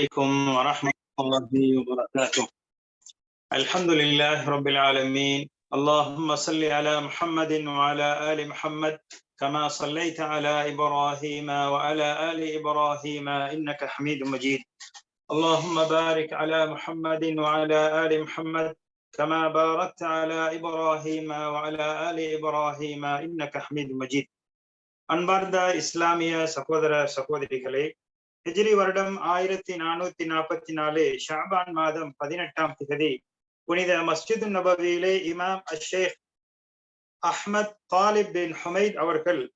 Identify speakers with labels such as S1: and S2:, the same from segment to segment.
S1: عليكم ورحمة الله وبركاته الحمد لله رب العالمين اللهم صل على محمد وعلى آل محمد كما صليت على إبراهيم وعلى آل إبراهيم إنك حميد مجيد اللهم بارك على محمد وعلى آل محمد كما باركت على إبراهيم وعلى آل إبراهيم إنك حميد مجيد அன்பார்ந்த இஸ்லாமிய சகோதர சகோதரிகளே ஹிஜ்ரி வருடம் ஆயிரத்தி நானூத்தி நாற்பத்தி நாலு ஷாபான் மாதம் பதினெட்டாம் திகதி புனித மஸ்ஜிது நபவியிலே இமாம் அஷேக் அஹ்மத் தாலிப் பின் ஹுமைத் அவர்கள்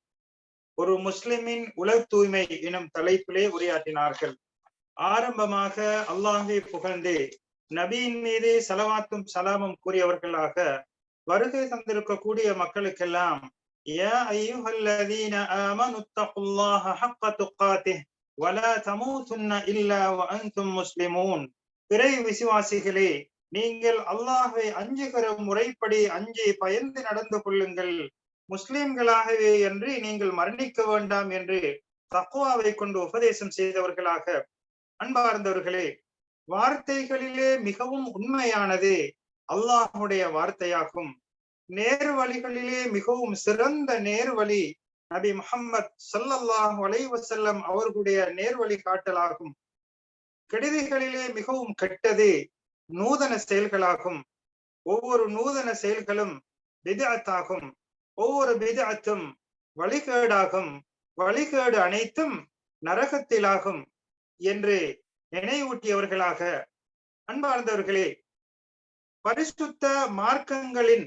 S1: ஒரு முஸ்லிமின் உலக தூய்மை எனும் தலைப்பிலே உரையாற்றினார்கள். ஆரம்பமாக அல்லாஹை புகழ்ந்து நபியின் மீது செலவாத்தும் சலாமும் கூறியவர்களாக வருகை தந்திருக்கக்கூடிய மக்களுக்கெல்லாம் வலா தமூதுன்ன இல்லா அன்தும் முஸ்லிமூன். பிறை விசுவாசிகளே நீங்கள் அல்லாஹை அஞ்சுகிற முறைப்படி அஞ்சி பயந்து நடந்து கொள்ளுங்கள். முஸ்லிம்களாகவே என்று நீங்கள் மரணிக்க வேண்டாம் என்று தக்குவாவை கொண்டு உபதேசம் செய்தவர்களாக. அன்பார்ந்தவர்களே வார்த்தைகளிலே மிகவும் உண்மையானது அல்லாஹுடைய வார்த்தையாகும். நேர் வழிகளிலே மிகவும் சிறந்த நேர் வழி நபி முகம்மத் சல்லல்லாஹ் வலைவசல்லம் அவர்களுடைய நேர்வழி காட்டலாகும். கெடுதிகளிலே மிகவும் கெட்டது நூதன செயல்களாகும். ஒவ்வொரு நூதன செயல்களும் பிதாத்தாகும் ஒவ்வொரு பிதாத்தும் வழிகேடாகும். வழிகேடு அனைத்தும் நரகத்திலாகும் என்று நினைவூட்டியவர்களாக அன்பார்ந்தவர்களே பரிசுத்த மார்க்கங்களின்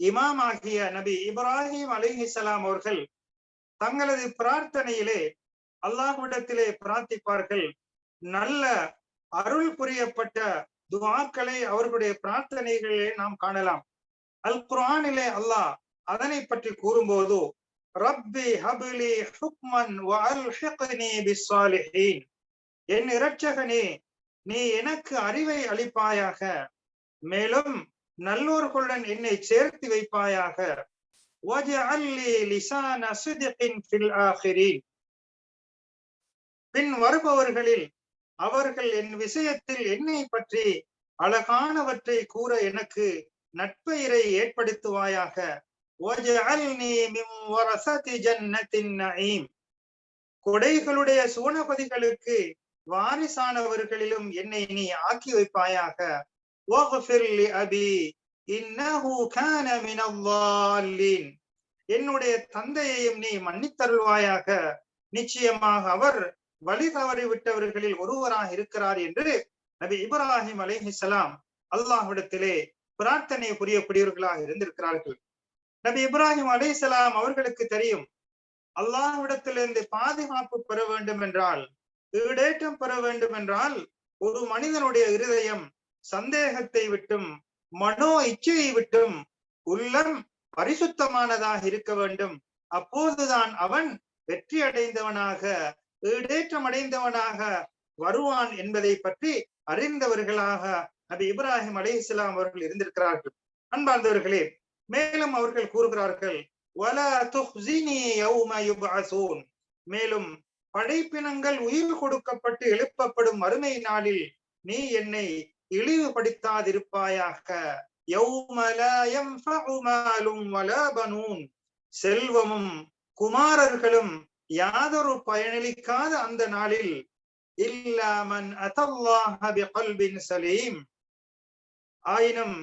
S1: இமாம் ஆகிய நபி இப்ராஹிம் அலிஹிசலாம் அவர்கள் தங்களது பிரார்த்தனையிலே அல்லாஹ்விடத்திலே பிரார்த்திப்பார்கள். நல்ல அருள் புரியப்பட்ட துவாக்களை அவர்களுடைய பிரார்த்தனைகளிலே நாம் காணலாம். அல் குரானிலே அல்லாஹ் அதனை பற்றி கூறும்போது ரப்பி ஹபிலி ஹுக்மன் என் இரட்சகனே நீ எனக்கு அறிவை அளிப்பாயாக மேலும் நல்லோர்களுடன் என்னை சேர்த்து வைப்பாயாக. பின் வருபவர்களில் அவர்கள் என் விஷயத்தில் என்னை பற்றி அழகானவற்றை கூற எனக்கு நட்பெயரை ஏற்படுத்துவாயாக. கொடைகளுடைய சுவனபதிகளுக்கு வாரிசானவர்களிலும் என்னை நீ ஆக்கி வைப்பாயாக. என்னுடைய தந்தையையும் நீ மன்னித்தருள்வாயாக நிச்சயமாக அவர் வழி தவறி விட்டவர்களில் ஒருவராக இருக்கிறார் என்று நபி இப்ராஹிம் அலிஹிசலாம் அல்லாஹ்விடத்திலே பிரார்த்தனை புரியக்கூடியவர்களாக இருந்திருக்கிறார்கள். நபி இப்ராஹிம் அலிசலாம் அவர்களுக்கு தெரியும் அல்லாஹ்விடத்திலிருந்து பாதுகாப்பு பெற வேண்டும் என்றால் ஈடேற்றம் பெற வேண்டும் என்றால் ஒரு மனிதனுடைய இருதயம் சந்தேகத்தை விட்டும் மனோ இச்சையை விட்டும் உள்ளம் பரிசுத்தமானதாக இருக்க வேண்டும். அப்போதுதான் அவன் வெற்றி அடைந்தவனாக ஈடேற்றம் அடைந்தவனாக வருவான் என்பதை பற்றி அறிந்தவர்களாக நபி இப்ராஹிம் அலி இஸ்லாம் அவர்கள் இருந்திருக்கிறார்கள். அன்பார்ந்தவர்களே மேலும் அவர்கள் கூறுகிறார்கள் மேலும் படைப்பினங்கள் உயிர் கொடுக்கப்பட்டு எழுப்பப்படும் மறுமை நாளில் நீ என்னை இழிவுபடுத்தாதிருப்பாயாக செல்வமும் குமாரர்களும் யாதொரு பயனளிக்காத அந்த நாளில். இல்லாமன் சலீம். ஆயினும்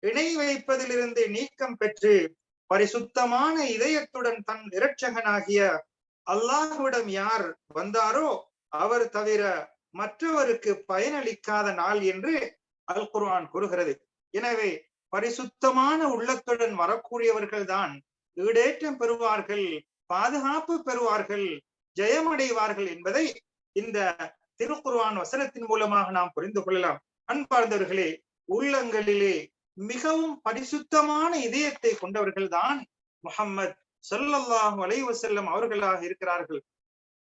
S1: இணை வைப்பதிலிருந்து நீக்கம் பெற்று பரிசுத்தமான இதயத்துடன் தன் இரட்சகனாகிய அல்லாஹுவிடம் யார் வந்தாரோ அவர் தவிர மற்றவருக்கு பயனளிக்காத நாள் என்று அல் குர்ஆன் கூறுகிறது. எனவே பரிசுத்தமான உள்ளத்துடன் வரக்கூடியவர்கள் தான் ஈடேற்றம் பெறுவார்கள் பாதுகாப்பு பெறுவார்கள் ஜெயமடைவார்கள் என்பதை இந்த திருக்குர்வான் வசனத்தின் மூலமாக நாம் புரிந்து கொள்ளலாம். அன்பார்ந்தவர்களே உள்ளங்களிலே மிகவும் பரிசுத்தமான இதயத்தை கொண்டவர்கள் தான் முகம்மது சொல்லல்லாஹு அலைவசல்லம் அவர்களாக இருக்கிறார்கள்.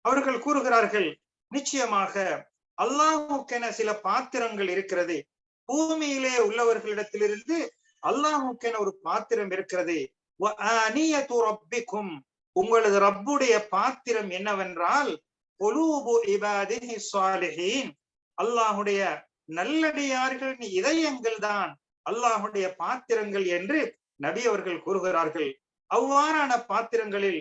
S1: அவர்கள் கூறுகிறார்கள் நிச்சயமாக அல்லாஹுக்கென சில பாத்திரங்கள் இருக்கிறது. பூமியிலே உள்ளவர்களிடத்திலிருந்து அல்லாஹுக்கென ஒரு பாத்திரம் இருக்கிறது. உங்களது ரப்புடைய பாத்திரம் என்னவென்றால் அல்லாஹுடைய நல்லடியார்களின் இதயங்கள் தான் அல்லாஹுடைய பாத்திரங்கள் என்று நபி அவர்கள் கூறுகிறார்கள். அவ்வாறான பாத்திரங்களில்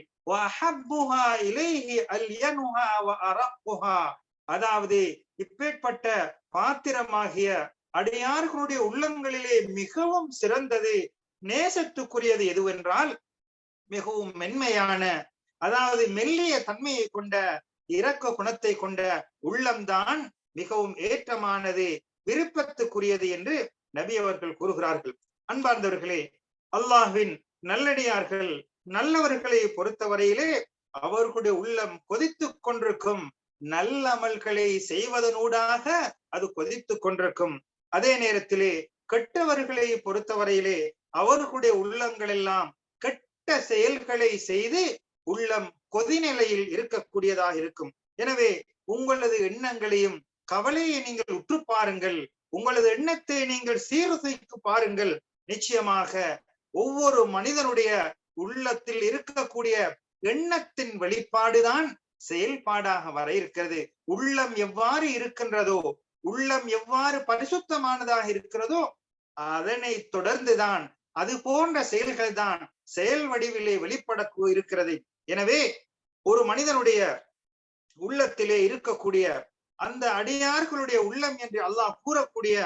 S1: அதாவது இப்பேற்பட்ட பாத்திரமாகிய அடியார்களுடைய உள்ளங்களிலே மிகவும் சிறந்தது நேசத்துக்குரியது எதுவென்றால் மிகவும் மென்மையான அதாவது மெல்லிய தன்மையை கொண்ட இரக்க குணத்தை கொண்ட உள்ளம்தான் மிகவும் ஏற்றமானது விருப்பத்துக்குரியது என்று நபி அவர்கள் கூறுகிறார்கள். அன்பார்ந்தவர்களே அல்லாஹ்வின் நல்லடியார்கள் நல்லவர்களை பொறுத்தவரையிலே அவர்களுடைய உள்ளம் கொதித்துக் கொண்டிருக்கும் நல்லமல்களை செய்வதனூடாக அது கொதித்துக் கொண்டிருக்கும். அதே நேரத்திலே கெட்டவர்களை பொறுத்தவரையிலே அவர்களுடைய உள்ளங்கள் எல்லாம் கெட்ட செயல்களை செய்து உள்ளம் கொதிநிலையில் இருக்கக்கூடியதாக இருக்கும். எனவே உங்களது எண்ணங்களையும் கவலையை நீங்கள் உற்று பாருங்கள். உங்களது எண்ணத்தை நீங்கள் சீர்தூக்கி பாருங்கள். நிச்சயமாக ஒவ்வொரு மனிதனுடைய உள்ளத்தில் இருக்கக்கூடிய எண்ணத்தின் வெளிப்பாடுதான் செயல்பாடாக வர இருக்கிறது. உள்ளம் எவ்வாறு இருக்கின்றதோ உள்ளம் எவ்வாறு பரிசுத்தமானதாக இருக்கிறதோ அதனை தொடர்ந்துதான் அது போன்ற செயல்கள் தான் செயல் வடிவிலே வெளிப்பட இருக்கிறது. எனவே ஒரு மனிதனுடைய உள்ளத்திலே இருக்கக்கூடிய அந்த அடியார்களுடைய உள்ளம் என்று அல்லாஹ் கூறக்கூடிய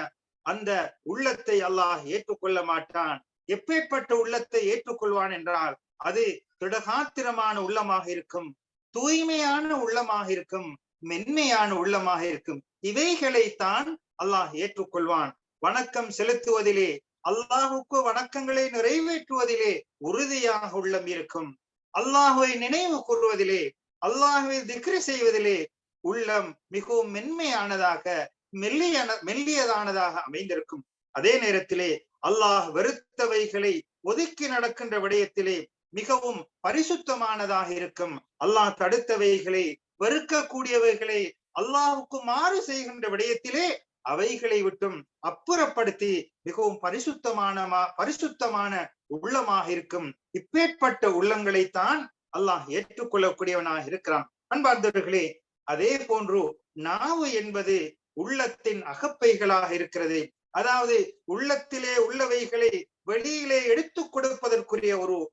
S1: அந்த உள்ளத்தை அல்லாஹ் ஏற்றுக்கொள்ள மாட்டான். எப்பேற்பட்ட உள்ளத்தை ஏற்றுக்கொள்வான் என்றால் அது திடகாத்திரமான உள்ளமாக இருக்கும். தூய்மையான உள்ளமாக இருக்கும் மென்மையான உள்ளமாக இருக்கும். இவைகளைத்தான் அல்லாஹ் ஏற்றுக்கொள்வான். வணக்கம் செலுத்துவதிலே அல்லாஹுக்கு வணக்கங்களை நிறைவேற்றுவதிலே உறுதியாக உள்ளம் இருக்கும். அல்லாஹுவை நினைவு கூறுவதிலே அல்லாஹுவை திக்ரி செய்வதிலே உள்ளம் மிகவும் மென்மையானதாக மெல்லியான மெல்லியதானதாக அமைந்திருக்கும். அதே நேரத்திலே அல்லாஹ் வெறுத்தவைகளை ஒதுக்கி நடக்கின்ற விடயத்திலே மிகவும் பரிசுத்தமானதாக இருக்கும். அல்லாஹ் தடுத்தவைகளை வெறுக்கக்கூடியவைகளை அல்லாஹுக்கு மாறு செய்கின்ற விடயத்திலே அவைகளை விட்டும் அப்புறப்படுத்தி மிகவும் பரிசுத்தமான பரிசுத்தமான உள்ளமாக இருக்கும். இப்பேற்பட்ட உள்ளங்களைத்தான் அல்லாஹ் ஏற்றுக்கொள்ளக்கூடியவனாக இருக்கிறான். அன்பார்ந்தவர்களே அதே போன்று நாவு என்பது உள்ளத்தின் அகப்பைகளாக இருக்கிறது. அதாவது உள்ளத்திலே உள்ளவைகளை வெளியிலே எடுத்துக் கொடுப்பதற்குரிய ஒரு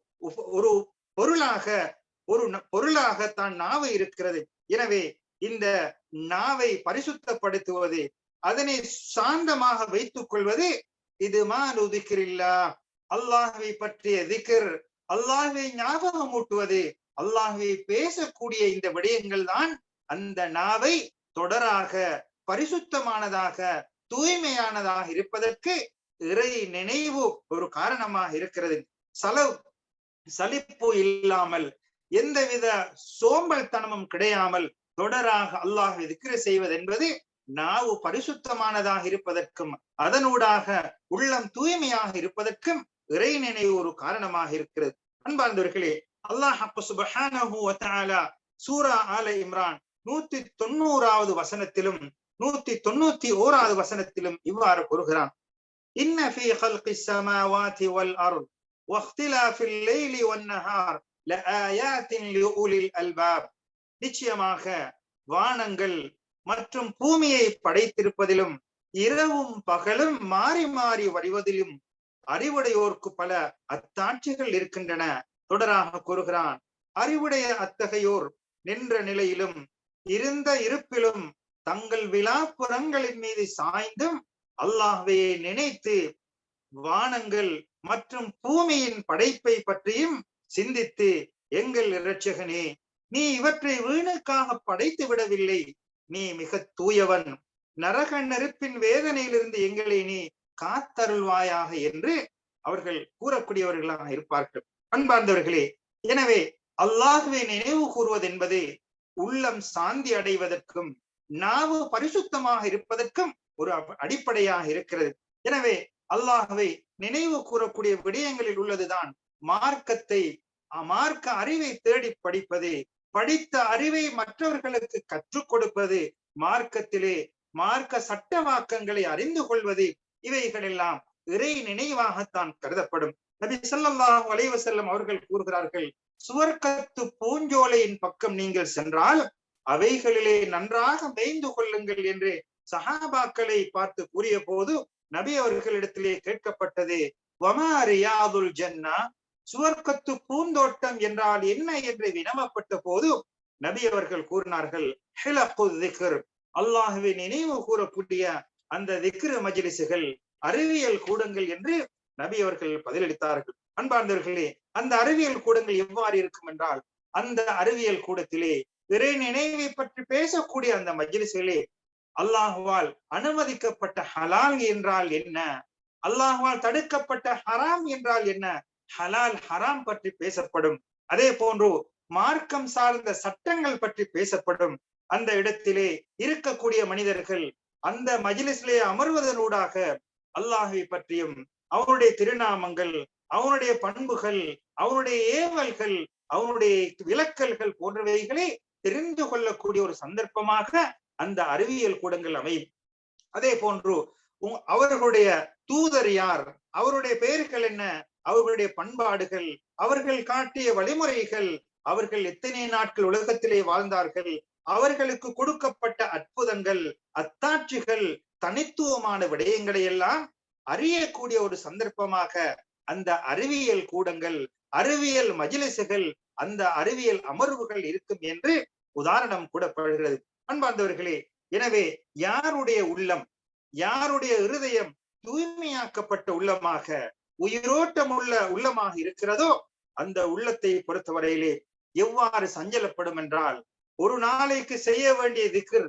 S1: ஒரு பொருளாக ஒரு பொருளாக தான் நாவு இருக்கிறது. எனவே இந்த நாவை பரிசுத்தப்படுத்துவது அதனை சாந்தமாக வைத்துக் கொள்வது இது மானுதிக்கிறில்லா அல்லாஹுவை பற்றிய திக்கர் அல்லாஹுவை ஞாபகம் ஊட்டுவது அல்லாஹுவை பேசக்கூடிய இந்த விடயங்கள் தான் அந்த நாவை தொடராக பரிசுத்தமானதாக தூய்மையானதாக இருப்பதற்கு இறை நினைவு ஒரு காரணமாக இருக்கிறது. சலவ். சலிப்பு இல்லாமல் எந்தவித சோம்பல் தனமும் கிடையாமல் தொடராக அல்லாஹ் திக்ர செய்வது என்பது நாவு பரிசுத்தமானதாக இருப்பதற்கும் அதனூடாக உள்ளம் தூய்மையாக இருப்பதற்கும் இறை நினைவு ஒரு காரணமாக இருக்கிறது. அன்பார்ந்தவர்களே அல்லாஹ் சூரா ஆல இம்ரான் நூத்தி தொண்ணூறாவது வசனத்திலும் நூத்தி தொண்ணூத்தி ஓராவது வசனத்திலும் இவ்வாறு கூறுகிறான். இன்ன واختلاف الليل والنهار لآيات لأولي الألباب நிச்சயமாக வானங்கள் மற்றும் பூமியை படைத்திருப்பதிலும் இரவும் பகலும் மாறி மாறி வருவதிலும் அறிவுடையோர்க்கு பல அத்தாட்சிகள் இருக்கின்றன தொடராக கூறுகிறான் அறிவுடைய அத்தகையோர் நின்ற நிலையிலும் இருந்த இருப்பிலும் தங்கள் விழாப்புறங்களின் மீது சாய்ந்தும் அல்லாஹ்வையை நினைத்து வானங்கள் மற்றும் பூமியின் படைப்பை பற்றியும் சிந்தித்து எங்கள் இரட்சகனே நீ இவற்றை வீணுக்காக படைத்து விடவில்லை. நீ மிக தூயவன். நரக நெருப்பின் வேதனையிலிருந்து எங்களை நீ காத்தருள்வாயாக என்று அவர்கள் கூறக்கூடியவர்களாக இருப்பார்கள். அன்பார்ந்தவர்களே எனவே அல்லாஹுவை நினைவு கூறுவது என்பது உள்ளம் சாந்தி அடைவதற்கும் நாவு பரிசுத்தமாக இருப்பதற்கும் ஒரு அடிப்படையாக இருக்கிறது. எனவே அல்லாஹுவை நினைவு கூறக்கூடிய விடயங்களில் உள்ளதுதான். மார்க்கத்தை மார்க்க அறிவை தேடி படிப்பது படித்த அறிவை மற்றவர்களுக்கு கற்றுக் கொடுப்பது மார்க்கத்திலே மார்க்க சட்டவாக்கங்களை அறிந்து கொள்வது இவைகளெல்லாம் இறை நினைவாகத்தான் கருதப்படும். நபி ஸல்லல்லாஹு அலைஹி அவர்கள் கூறுகிறார்கள் சுவர்க்கத்து பூஞ்சோலையின் பக்கம் நீங்கள் சென்றால் அவைகளிலே நன்றாக மேய்ந்து கொள்ளுங்கள் என்று சஹாபாக்களை பார்த்து கூறிய போது நபி அவர்களிடத்திலே கேட்கப்பட்டது வமா ரியாதுல் ஜன்னா? சுவர்க்கத்து பூந்தோட்டம் என்றால் என்ன என்று வினவப்பட்ட போது நபி அவர்கள் கூறினார்கள் அல்லாஹுவை நினைவு கூறக்கூடிய அந்த திக்ரு மஜிலிசுகள் அறிவியல் கூடங்கள் என்று நபி அவர்கள் பதிலளித்தார்கள். அன்பார்ந்தவர்களே அந்த அறிவியல் கூடங்கள் எவ்வாறு இருக்கும் என்றால் அந்த அறிவியல் கூடத்திலே இறை நினைவை பற்றி பேசக்கூடிய அந்த மஜிலிசுகளே அல்லாஹுவால் அனுமதிக்கப்பட்ட ஹலால் என்றால் என்ன? அல்லாஹுவால் தடுக்கப்பட்ட ஹராம் என்றால் என்ன? ஹலால் ஹராம் பற்றி பேசப்படும். அதே போன்று மார்க்கம் சார்ந்த சட்டங்கள் பற்றி பேசப்படும். அந்த இடத்திலே இருக்கக்கூடிய மனிதர்கள் அந்த மஜிலிஸ்லே அமர்வதனூடாக அல்லாஹை பற்றியும் அவனுடைய திருநாமங்கள் அவனுடைய பண்புகள் அவனுடைய ஏவல்கள் அவனுடைய விளக்கல்கள் போன்றவைகளை தெரிந்து கொள்ளக்கூடிய ஒரு சந்தர்ப்பமாக அந்த அறிவியல் கூடங்கள் அமையும். அதே போன்று அவர்களுடைய தூதர் யார்? அவருடைய பெயர்கள் என்ன? அவர்களுடைய பண்பாடுகள் அவர்கள் காட்டிய வழிமுறைகள் அவர்கள் எத்தனை நாட்கள் உலகத்திலே வாழ்ந்தார்கள் அவர்களுக்கு கொடுக்கப்பட்ட அற்புதங்கள் அத்தாட்சிகள் தனித்துவமான விடயங்களை எல்லாம் அறியக்கூடிய ஒரு சந்தர்ப்பமாக அந்த அறிவியல் கூடங்கள் அறிவியல் மஜிலிசுகள் அந்த அறிவியல் அமர்வுகள் இருக்கும் என்று உதாரணம் கூடப்படுகிறது அன்பார்ந்தவர்களே எனவே யாருடைய உள்ளம் யாருடைய இருதயம் தூய்மையாக்கப்பட்ட உள்ளமாக உயிரோட்டம் உள்ள உள்ளமாக இருக்கிறதோ அந்த உள்ளத்தை பொறுத்தவரையிலே எவ்வாறு சஞ்சலப்படும் என்றால் ஒரு நாளைக்கு செய்ய வேண்டிய திக்ர்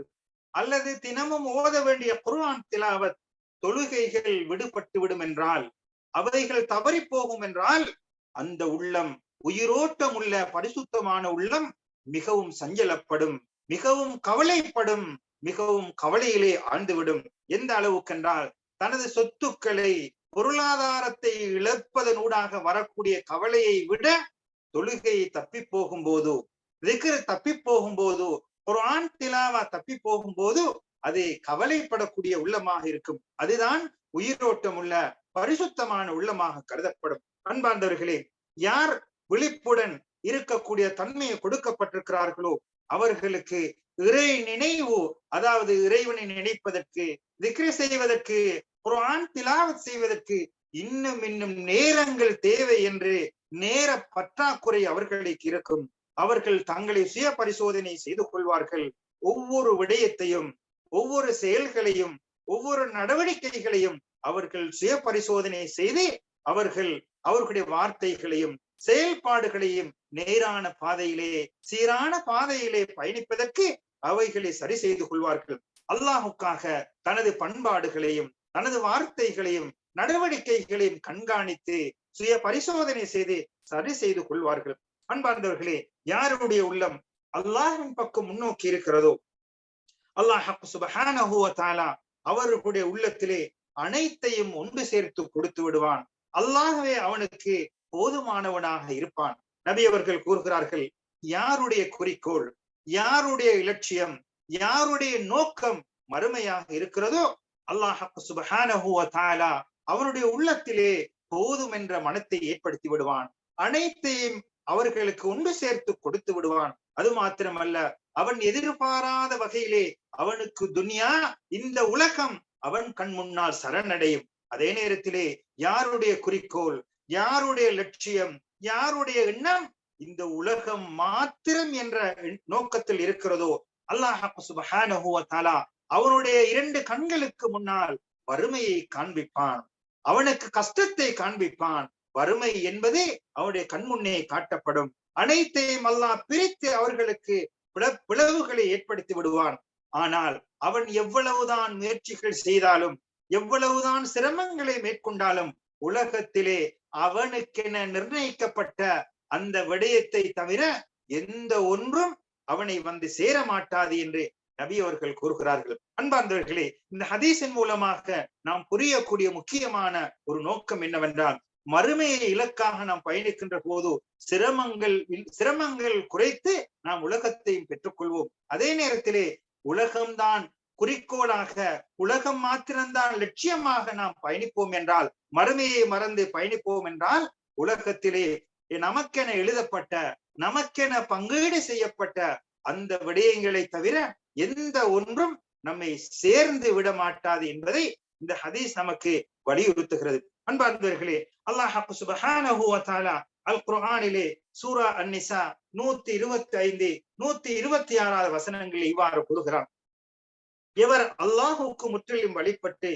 S1: அல்லது தினமும் ஓத வேண்டிய குர்ஆன் திலாவத் தொழுகைகள் விடுபட்டு விடும் என்றால் அவைகள் தவறி போகும் என்றால் அந்த உள்ளம் உயிரோட்டம் உள்ள பரிசுத்தமான உள்ளம் மிகவும் சஞ்சலப்படும். மிகவும் கவலைப்படும் மிகவும் கவலையிலே ஆழ்ந்துவிடும். எந்த அளவுக்கென்றால் தனது சொத்துக்களை பொருளாதாரத்தை இழப்பதனூடாக வரக்கூடிய கவலையை விட தொழுகை தப்பி போகும் போது தப்பி போகும்போது போது குர்ஆன் திலாவா தப்பி போகும்போது அது கவலைப்படக்கூடிய உள்ளமாக இருக்கும். அதுதான் உயிரோட்டம் உள்ள பரிசுத்தமான உள்ளமாக கருதப்படும். அன்பார்ந்தவர்களே யார் விழிப்புடன் இருக்கக்கூடிய தன்மையை கொடுக்கப்பட்டிருக்கிறார்களோ அவர்களுக்கு இறை நினைவு அதாவது இறைவனை நினைப்பதற்கு திக்ரி செய்வதற்கு குரான் திலாவத் செய்வதற்கு இன்னும் இன்னும் நேரங்கள் தேவை என்று நேர பற்றாக்குறை அவர்களுக்கு இருக்கும். அவர்கள் தங்களை சுய பரிசோதனை செய்து கொள்வார்கள். ஒவ்வொரு விடயத்தையும் ஒவ்வொரு செயல்களையும் ஒவ்வொரு நடவடிக்கைகளையும் அவர்கள் சுய பரிசோதனை செய்து அவர்கள் அவர்களுடைய வார்த்தைகளையும் செயல்பாடுகளையும் நேரான பாதையிலே சீரான பாதையிலே பயணிப்பதற்கு அவைகளை சரி செய்து கொள்வார்கள். அல்லாஹுக்காக தனது பண்பாடுகளையும் தனது வார்த்தைகளையும் நடவடிக்கைகளையும் கண்காணித்து சுய பரிசோதனை செய்து சரி செய்து கொள்வார்கள். அன்பார்ந்தவர்களே யாருடைய உள்ளம் அல்லாஹின் பக்கம் முன்னோக்கி இருக்கிறதோ அல்லாஹ் சுபஹானஹுவ அவர்களுடைய உள்ளத்திலே அனைத்தையும் ஒன்று சேர்த்து கொடுத்து விடுவான். அல்லாஹவே அவனுக்கு போதுமானவனாக இருப்பான். நபி அவர்கள் கூறுகிறார்கள் யாருடைய குறிக்கோள் யாருடைய இலட்சியம் யாருடைய நோக்கம் மறுமையாக இருக்கிறதோ அல்லாஹ் அவருடைய உள்ளத்திலே போதும் என்ற மனத்தை ஏற்படுத்தி விடுவான். அனைத்தையும் அவர்களுக்கு ஒன்று சேர்த்து கொடுத்து விடுவான். அது மாத்திரமல்ல அவன் எதிர்பாராத வகையிலே அவனுக்கு துனியா இந்த உலகம் அவன் கண் முன்னால் சரணடையும். அதே நேரத்திலே யாருடைய குறிக்கோள் யாருடைய லட்சியம் யாருடைய எண்ணம் இந்த உலகம் மாத்திரம் என்ற நோக்கத்தில் இருக்கிறதோ அல்லாஹ் அவனுடைய இரண்டு கண்களுக்கு முன்னால் வறுமையை காண்பிப்பான். அவனுக்கு கஷ்டத்தை காண்பிப்பான். வறுமை என்பதே அவனுடைய கண்முன்னே காட்டப்படும். அனைத்தையும் அல்லாஹ் பிரித்து அவர்களுக்கு பிளவுகளை ஏற்படுத்தி விடுவான். ஆனால் அவன் எவ்வளவுதான் முயற்சிகள் செய்தாலும் எவ்வளவுதான் சிரமங்களை மேற்கொண்டாலும் உலகத்திலே அவனுக்கென நிர்ணயிக்கப்பட்ட அந்த விடயத்தை தவிர எந்த ஒன்றும் அவனை வந்து சேர மாட்டாது என்று நபி அவர்கள் கூறுகிறார்கள். அன்பார்ந்தவர்களே இந்த ஹதீஸின் மூலமாக நாம் புரியக்கூடிய முக்கியமான ஒரு நோக்கம் என்னவென்றால் மறுமையை இலக்காக நாம் பயணிக்கின்ற போது சிரமங்கள் சிரமங்கள் குறைத்து நாம் உலகத்தையும் பெற்றுக்கொள்வோம். அதே நேரத்திலே உலகம்தான் குறிக்கோளாக உலகம் மாத்திரம்தான் லட்சியமாக நாம் பயணிப்போம் என்றால் மறுமையை மறந்து பயணிப்போம் என்றால் உலகத்திலே நமக்கென எழுதப்பட்ட நமக்கென பங்கீடு செய்யப்பட்ட அந்த விடயங்களை தவிர எந்த ஒன்றும் நம்மை சேர்ந்து விட மாட்டாது என்பதை இந்த ஹதீஸ் நமக்கு வலியுறுத்துகிறது. அன்பார்ந்தவர்களே அல்லாஹ் சுபஹானஹு அல் குரானிலே சூரா அன்னிசா நூத்தி இருபத்தி ஐந்து நூத்தி இருபத்தி ஆறாவது வசனங்களில் இவ்வாறு கூறுகிறான். இவர் அல்லாஹுக்கு முற்றிலும் வழிபட்டு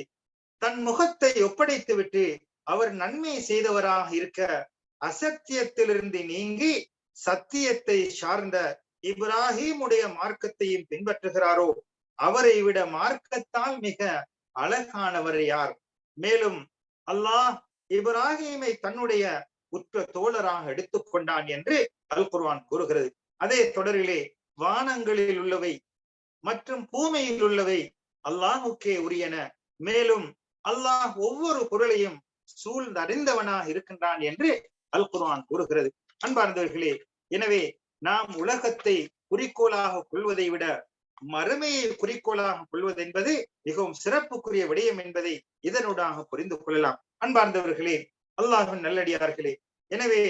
S1: தன் முகத்தை ஒப்படைத்து விட்டு அவர் நன்மை செய்தவராக இருக்க அசத்தியத்திலிருந்து நீங்கி சத்தியத்தை சார்ந்த இப்ராஹிமுடைய மார்க்கத்தையும் பின்பற்றுகிறாரோ அவரை விட மார்க்கத்தால் மிக அழகானவர் யார்? மேலும் அல்லாஹ் இப்ராஹிமை தன்னுடைய உற்ற தோழராக எடுத்துக்கொண்டான் என்று அல் குர்வான் கூறுகிறது. அதே தொடரிலே வானங்களில் உள்ளவை மற்றும் பூமியில் உள்ளவை அல்லாஹுக்கே உரியன. மேலும் அல்லாஹ் ஒவ்வொரு பொருளையும் சூழ்ந்தறிந்தவனாக இருக்கின்றான் என்று அல் குர்ஆன் கூறுகிறது. அன்பார்ந்தவர்களே எனவே நாம் உலகத்தை குறிக்கோளாக கொள்வதை விட மறுமையை குறிக்கோளாக கொள்வது என்பது மிகவும் சிறப்புக்குரிய விடயம் என்பதை இதனூடாக புரிந்து கொள்ளலாம். அன்பார்ந்தவர்களே அல்லாஹின் நல்லடியார்களே எனவே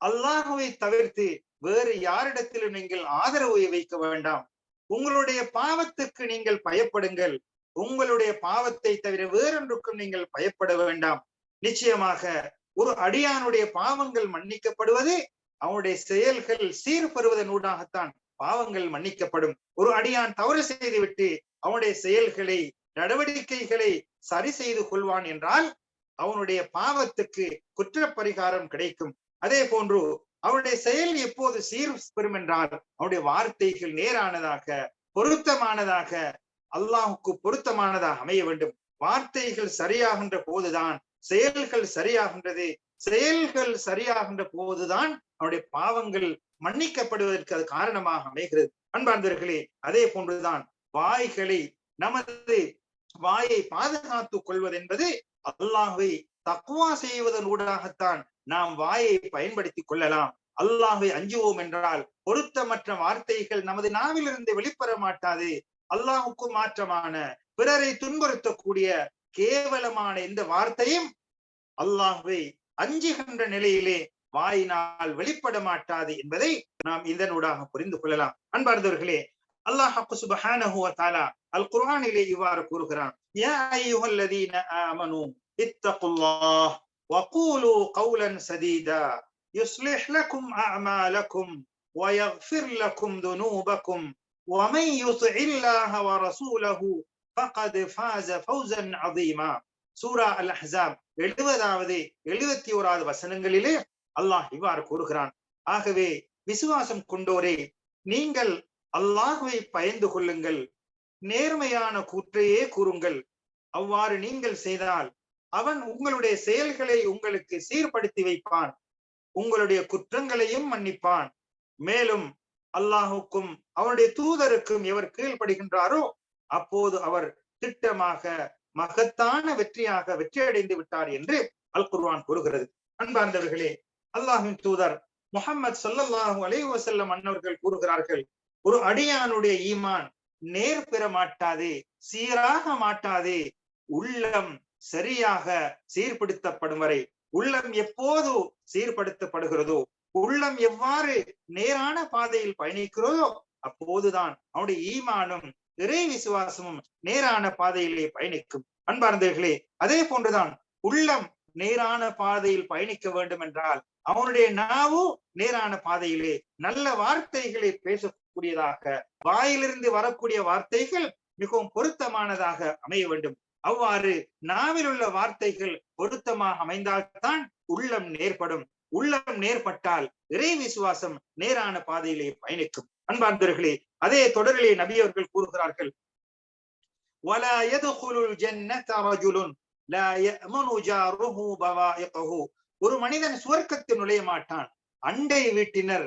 S1: அல்லாஹுவை தவிர்த்து வேறு யாரிடத்திலும் நீங்கள் ஆதரவு வைக்க வேண்டாம். உங்களுடைய பாவத்துக்கு நீங்கள் பயப்படுங்கள். உங்களுடைய பாவத்தை தவிர வேறொன்றுக்கும் நீங்கள் பயப்பட வேண்டாம். நிச்சயமாக ஒரு அடியானுடைய பாவங்கள் மன்னிக்கப்படுவது அவனுடைய செயல்கள் சீர்பெறுவதனூடாகத்தான் பாவங்கள் மன்னிக்கப்படும். ஒரு அடியான் தவறு செய்துவிட்டு அவனுடைய செயல்களை நடவடிக்கைகளை சரி செய்து கொள்வான் என்றால் அவனுடைய பாவத்துக்கு குற்ற பரிகாரம் கிடைக்கும். அதே போன்று அவருடைய செயல் எப்போது சீர் பெறும் என்றால் அவருடைய வார்த்தைகள் நேரானதாக பொருத்தமானதாக அல்லாஹுக்கு பொருத்தமானதாக அமைய வேண்டும். வார்த்தைகள் சரியாகின்ற போதுதான் செயல்கள் சரியாகின்றது. செயல்கள் சரியாகின்ற போதுதான் அவருடைய பாவங்கள் மன்னிக்கப்படுவதற்கு அது காரணமாக அமைகிறது. அன்பார்ந்தவர்களே அதே போன்றுதான் வாய்களை நமது வாயை பாதுகாத்துக் கொள்வது என்பது அல்லாஹை தக்குவா செய்வதன் ஊடாகத்தான் நாம் வாயை பயன்படுத்திக் கொள்ளலாம். அல்லாஹை அஞ்சுவோம் என்றால் பொருத்தமற்ற வார்த்தைகள் நமது நாவிலிருந்து வெளிப்பெற மாட்டாது. அல்லாஹுக்கு மாற்றமான பிறரை துன்புறுத்தக்கூடிய கேவலமான இந்த வார்த்தையும் அல்லாஹை அஞ்சுகின்ற நிலையிலே வாயினால் வெளிப்பட மாட்டாது என்பதை நாம் இதனூடாக புரிந்து கொள்ளலாம். அன்பார்ந்தவர்களே அல்லாஹ் சுபஹானஹு வ தஆலா அல் குர்ஆனிலே இவ்வாறு கூறுகிறான். யா ஐயுஹல்லதீன ஆமனூ இத்தகுல்லாஹ். وقولوا قولا سديدا يصلح لكم اعمالكم ويغفر لكم ذنوبكم ومن يطع الله ورسوله فقد فاز فوزا عظيما சூரா அல் அஹ்ஸாப் எழுபதாவது எழுபத்தி ஓராவது வசனங்களிலே அல்லாஹ் இவ்வாறு கூறுகிறான் ஆகவே விசுவாசம் கொண்டோரே நீங்கள் அல்லாஹுவை பயந்து கொள்ளுங்கள் நேர்மையான கூற்றையே கூறுங்கள் அவ்வாறு நீங்கள் செய்தால் அவன் உங்களுடைய செயல்களை உங்களுக்கு சீர்படுத்தி வைப்பான். உங்களுடைய குற்றங்களையும் மன்னிப்பான். மேலும் அல்லாஹுக்கும் அவனுடைய தூதருக்கும் எவர் கீழ்ப்படுகின்றாரோ அப்போது அவர் திட்டமாக மகத்தான வெற்றியாக வெற்றி அடைந்து விட்டார் என்று அல் குர்வான் கூறுகிறது. அன்பார்ந்தவர்களே அல்லாஹின் தூதர் முகமது சொல்லல்லாஹு அலை வசல்லம் அன்னவர்கள் கூறுகிறார்கள் ஒரு அடியானுடைய ஈமான் நேர் பெற மாட்டாதே சீராக மாட்டாதே உள்ளம் சரியாக சீர்படுத்தப்படும் வரை உள்ளம் எப்போது சீர்படுத்தப்படுகிறதோ உள்ளம் எவ்வாறு நேரான பாதையில் பயணிக்கிறதோ அப்போதுதான் அவனுடைய ஈமானும் இறை விசுவாசமும் நேரான பாதையிலே பயணிக்கும். அன்பார்ந்தர்களே அதே போன்றுதான் உள்ளம் நேரான பாதையில் பயணிக்க வேண்டும் என்றால் அவனுடைய நாவு நேரான பாதையிலே நல்ல வார்த்தைகளை பேசக்கூடியதாக வாயிலிருந்து வரக்கூடிய வார்த்தைகள் மிகவும் பொருத்தமானதாக அமைய வேண்டும். அவ்வாறு நாவில் உள்ள வார்த்தைகள் பொருத்தமாக அமைந்தால்தான் உள்ளம் நேர்படும். உள்ளம் நேர்பட்டால் இறை விசுவாசம் நேரான பாதையிலே பயணிக்கும். அன்பார்ந்தவர்களே அதே தொடரிலே நபி அவர்கள் கூறுகிறார்கள். ஒரு மனிதன் சுவர்க்கத்தில் நுழைய மாட்டான். அண்டை வீட்டினர்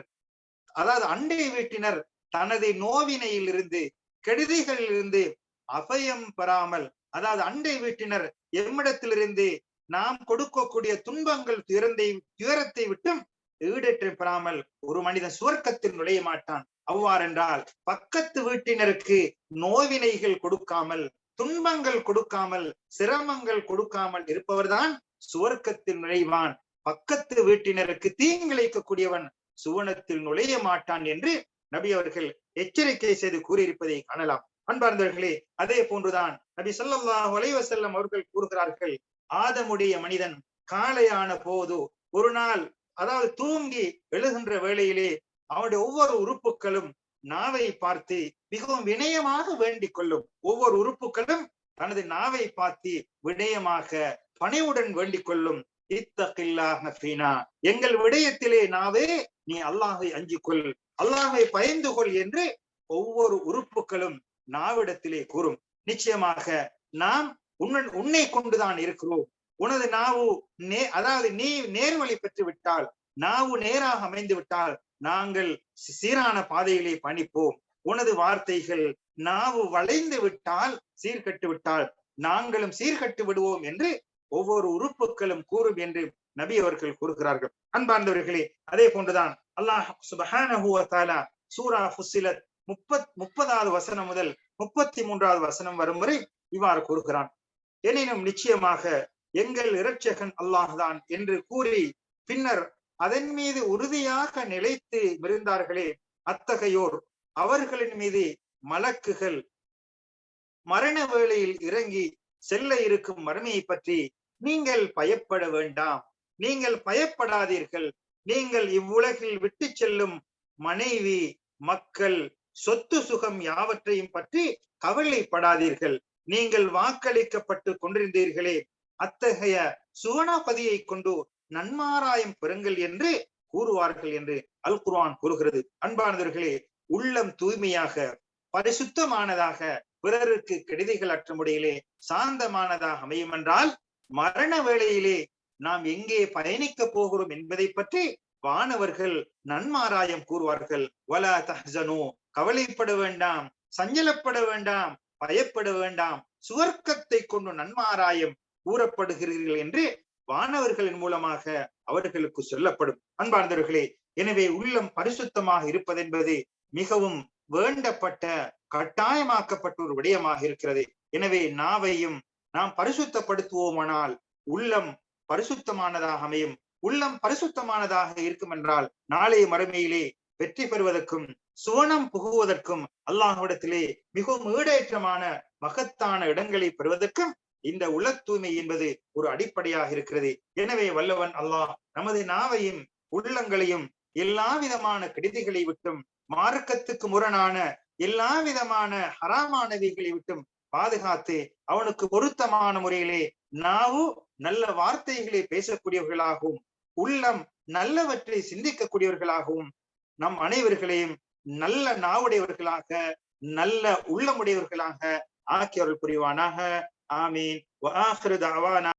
S1: அதாவது அண்டை வீட்டினர் தனது நோவினையில் இருந்து கெடுதிகளில் இருந்து அபயம் பெறாமல் அதாவது அண்டை வீட்டினர் எம்மிடத்திலிருந்து நாம் கொடுக்கக்கூடிய துன்பங்கள் துயரத்தை துயரத்தை விட்டும் ஈடேற்ற பெறாமல் ஒரு மனிதன் சுவர்க்கத்தில் நுழைய மாட்டான். அவ்வாறென்றால் பக்கத்து வீட்டினருக்கு நோவினைகள் கொடுக்காமல் துன்பங்கள் கொடுக்காமல் சிரமங்கள் கொடுக்காமல் இருப்பவர்தான் சுவர்க்கத்தில் நுழைவான். பக்கத்து வீட்டினருக்கு தீங்கிழைக்கக்கூடியவன் சுவனத்தில் நுழைய மாட்டான் என்று நபி அவர்கள் எச்சரிக்கை செய்து கூறியிருப்பதை காணலாம். அன்பார்ந்தவர்களே அதே போன்றுதான் நபி ஸல்லல்லாஹு அலைஹி அவர்கள் கூறுகிறார்கள் ஆதமுடைய மனிதன் காலையான போது ஒரு நாள் அதாவது தூங்கி எழுகின்ற வேளையிலே அவனுடைய ஒவ்வொரு உறுப்புகளும் நாவை பார்த்து மிகவும் வினயமாக வேண்டிக் கொள்ளும். ஒவ்வொரு உறுப்புகளும் தனது நாவை பார்த்து வினயமாக பணிவுடன் வேண்டிக் கொள்ளும். இத்தகில்லாஹ எங்கள் விடயத்திலே நாவே நீ அல்லாஹை அஞ்சிக்கொள் அல்லாஹை பயந்து கொள் என்று ஒவ்வொரு உறுப்புகளும் நாவிடத்திலே கூறும். நிச்சயமாக நாம் உன்னன் உன்னை கொண்டுதான் இருக்கிறோம். உனது நாவு நே அதாவது நீ நேர்வழி பெற்று விட்டால் நாவு நேராக அமைந்து விட்டால் நாங்கள் சீரான பாதையிலே பணிப்போம் உனது வார்த்தைகள் நாவு வளைந்து விட்டால் சீர்கட்டு விட்டால் நாங்களும் சீர்கட்டு விடுவோம் என்று ஒவ்வொரு உறுப்புகளும் கூறும் என்று நபி அவர்கள் கூறுகிறார்கள். அன்பார்ந்தவர்களே அதே போன்றுதான் அல்லாஹ் சுபஹானஹுவ தாலா சூரா ஃபுஸ்ஸிலத் முப்பத் முப்பதாவது வசனம் முதல் முப்பத்தி மூன்றாவது வசனம் வரும் வரை இவ்வாறு கூறுகிறான். எனினும் நிச்சயமாக எங்கள் இரட்சகன் அல்லாஹ்தான் என்று கூறி பின்னர் அதன் மீது உறுதியாக நிலைத்து இருந்தார்களே அத்தகையோர் அவர்களின் மீது மலக்குகள் மரண வேளையில் இறங்கி செல்ல இருக்கும் மறுமையை பற்றி நீங்கள் பயப்பட வேண்டாம். நீங்கள் பயப்படாதீர்கள். நீங்கள் இவ்வுலகில் விட்டு செல்லும் மனைவி மக்கள் சொத்து சுகம் யாவற்றையும் பற்றி கவலைப்படாதீர்கள். நீங்கள் வாக்களிக்கப்பட்டு கொண்டிருந்தீர்களே. அத்தகைய சுவனாபதியை கொண்டு நன்மாராயம் பெறுங்கள் என்று கூறுவார்கள் என்று அல் குர்வான் கூறுகிறது. அன்பானவர்களே உள்ளம் தூய்மையாக பரிசுத்தமானதாக பிறருக்கு கெடுதிகள் அற்ற முறையிலே சாந்தமானதாக அமையும் என்றால் மரண வேளையிலே நாம் எங்கே பயணிக்க போகிறோம் என்பதை பற்றி வானவர்கள் நன்மாராயம் கூறுவார்கள். வலா தஹ்சனு கவலைப்பட வேண்டாம் சஞ்சலப்பட வேண்டாம் பயப்பட வேண்டாம் சுவர்க்கத்தை கொண்டு நன்மாராயம் கூறப்படுகிறீர்கள் என்று வானவர்களின் மூலமாக அவர்களுக்கு சொல்லப்படும். அன்பார்ந்தவர்களே எனவே உள்ளம் பரிசுத்தமாக இருப்பதென்பது மிகவும் வேண்டப்பட்ட கட்டாயமாக்கப்பட்ட ஒரு விடயமாக இருக்கிறது. எனவே நாவையும் நாம் பரிசுத்தப்படுத்துவோமானால் உள்ளம் பரிசுத்தமானதாக அமையும். உள்ளம் பரிசுத்தமானதாக இருக்கும் என்றால் நாளைய மறுமையிலே வெற்றி பெறுவதற்கும் சுவனம் புகுவதற்கும் அல்லாஹ்விடத்திலே மிகவும் ஈடேற்றமான மகத்தான இடங்களை பெறுவதற்கும் இந்த உள்ள தூய்மை என்பது ஒரு அடிப்படையாக இருக்கிறது. எனவே வல்லவன் அல்லாஹ் நமது நாவையும் உள்ளங்களையும் எல்லா விதமான கெடுதிகளை விட்டும் மார்க்கத்துக்கு முரணான எல்லா விதமான ஹராமானவைகளை விட்டும் பாதுகாத்து அவனுக்கு பொருத்தமான முறையிலே நாவும் நல்ல வார்த்தைகளை பேசக்கூடியவர்களாகவும் உள்ளம் நல்லவற்றை சிந்திக்கக்கூடியவர்களாகவும் நம் அனைவர்களையும் நல்ல நாவுடையவர்களாக நல்ல உள்ளமுடையவர்களாக ஆக்கியவர்கள் புரிவானாக. ஆமீன்.